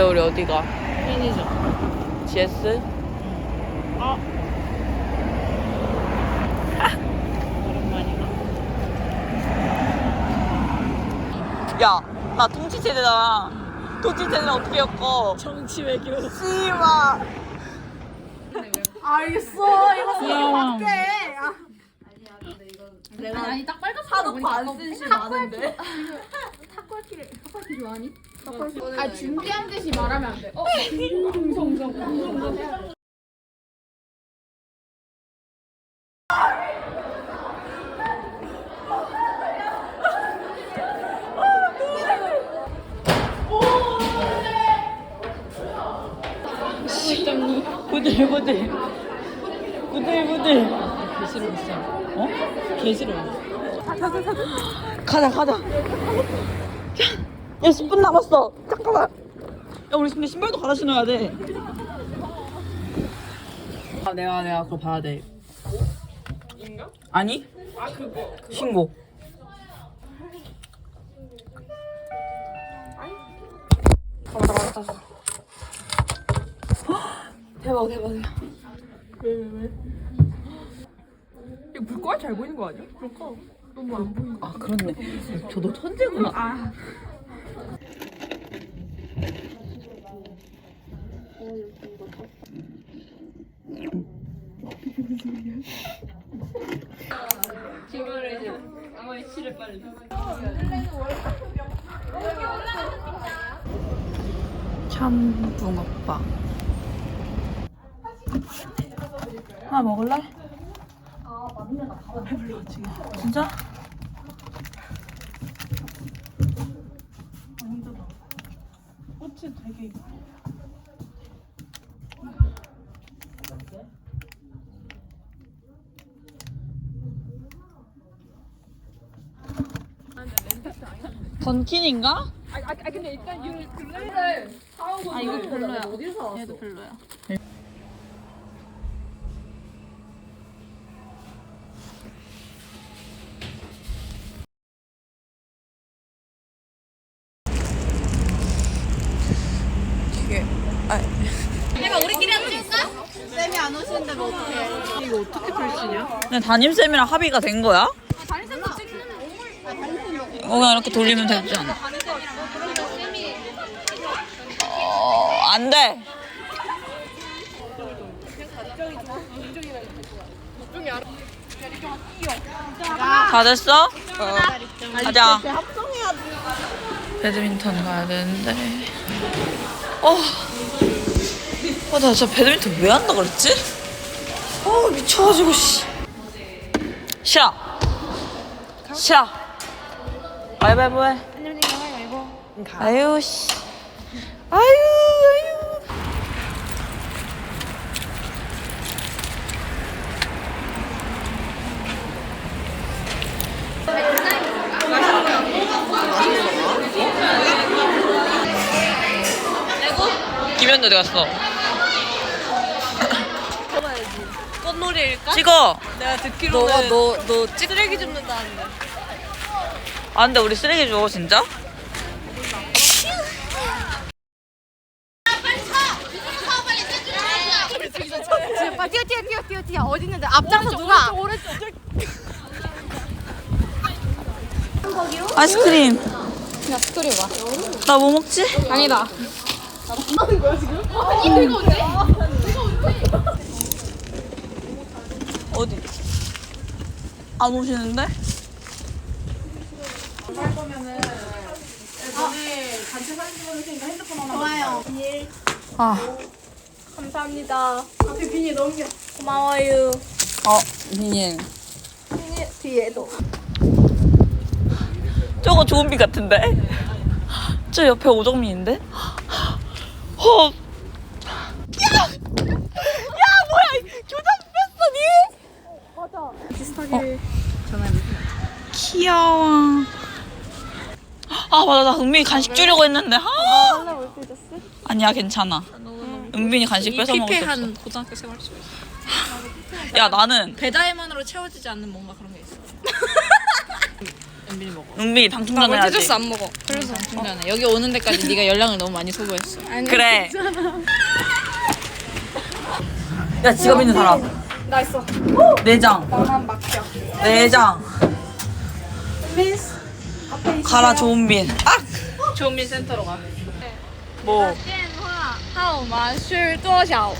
근데 우리 어디가? 편의점. GS? 아. 오랜만이다. 야, 나 통치체대잖아. 통치체대는 어떻게 엮어? 정치 외교. 씨마. 알겠어. 이거 귀여워. 내가 아니 딱 빨갛게 사놓고 안쓴 시 많은데. 탁구할기를 탁구할기 좋아하니? 아 준비한 듯이 말하면 안 돼. 어? 부들부들. 부들부들. 개 싫어 진짜. 어? 개 싫어. 가자, 가자. 야, 야, 10분 남았어. 잠깐만. 야, 우리 근데 신발도 갈아 신어야 돼. 아, 내가, 내가 그거 봐야 돼. 인가? 아니? 아, 그거. 신고. 대박, 대박, 대박. 이거 물거야 잘 보이는 거 아니야? 그럴까? 너무 안 보이는 아, 그렇네. 저도 천재구나. 아. 참 붕어빵 하나 먹을래? 배불러 지금 진짜? 꽃이 되게 던킨인가? 아, 아, 아 근데 일단 이 글레이를 사오고 아, 이거 별로야. 어디서 왔어? 얘도 별로야. 되게 아 내가 우리끼리 한번 찍을까? 이거 어떻게 펼치냐? 그냥 담임 쌤이랑 합의가 된 거야? 어, 그냥 이렇게 돌리면 되지 않아? 어, 안 돼. 다 됐어? 어. 가자. 배드민턴 가야 되는데. 어. 아, 나 진짜 배드민턴 왜 한다 그랬지? 어, 미쳐가지고, 씨. 샤. 샤. 가위바위보 해. 아유, 씨. 아유, 아유. 김현도 어디 갔어? 꽃놀이일까? 찍어. 내가 듣기로는 너, 너 찍. 쓰레기 줍는다는데. 아, 근데 우리 쓰레기 줘, 진짜? 빨리 뛰어 뛰어 뛰어 뛰어 뛰어 어디 있는데 앞장서 누가? 아이스크림. 야 스토리 봐. 나 뭐 먹지? 아니다. 어디? 안 오시는데? 좋아요. 아, 감사합니다. 앞에 비니 넘겨. 고마워요. 어, 비닐. 뒤에도. 저거 좋은 비 같은데? 저 옆에 오정민인데? 어. 야! 야, 뭐야! 교장 뺐어, 니? 비슷하게. 귀여워. 아, 맞아. 나 은빈이 간식 주려고 했는데. 아. 아니야, 괜찮아. 은빈이 간식 뺏어 먹을 수 없어. 피폐한 고등학교 생활 속에서 야, 나는 배달만으로 채워지지 않는 뭔가 그런 게 있어. 은빈이 먹어. 은빈이 당 충전 해야지. 멀티저스 안 먹어. 그래서 당 충전해. 여기 오는 데까지 네가 연락을 너무 많이 소모했어. 그래. 야 지갑 있는 사람. 나 있어. 내장. 나만 맡겨. 내장. 가라 조은빈. 아! 조민 센터로 가. 뭐? 号码是多少？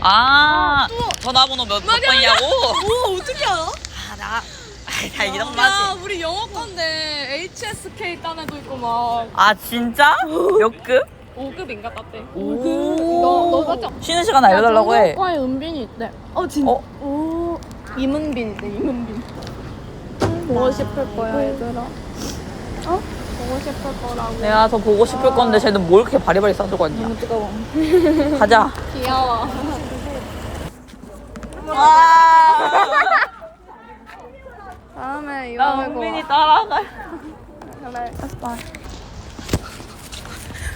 아 전화번호 몇, 몇 번이냐고? 오 어떻게 알아? 아, 나 아, 다 이런 야 거지. 우리 영어과인데 HSK 딴 애도 있고 막 아 진짜? 몇 급? 5급인가 땄대. 오. 너 너가 좀. 쉬는 시간 알려달라고 해. 과에 은빈이 있대. 어 진. 어? 오. 이문빈 있대 이문빈. 보고 싶을 거야 얘들아. 어? 보고 싶을 거라고. 내가 더 보고 싶을 건데 쟤는 뭘 그렇게 바리바리 싸들고 왔냐? 너무 뜨거워. 가자. 귀여워. 와. 다음에 이거 나 은빈이 따라가. 아빠.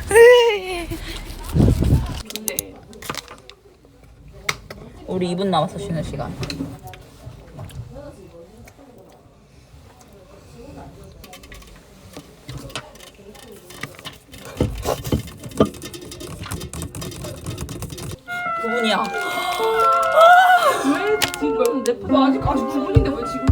우리 2분 남았어 쉬는 시간. 구분이야. 왜 지금 내 폰 아직 아직 구분인데 왜 지금?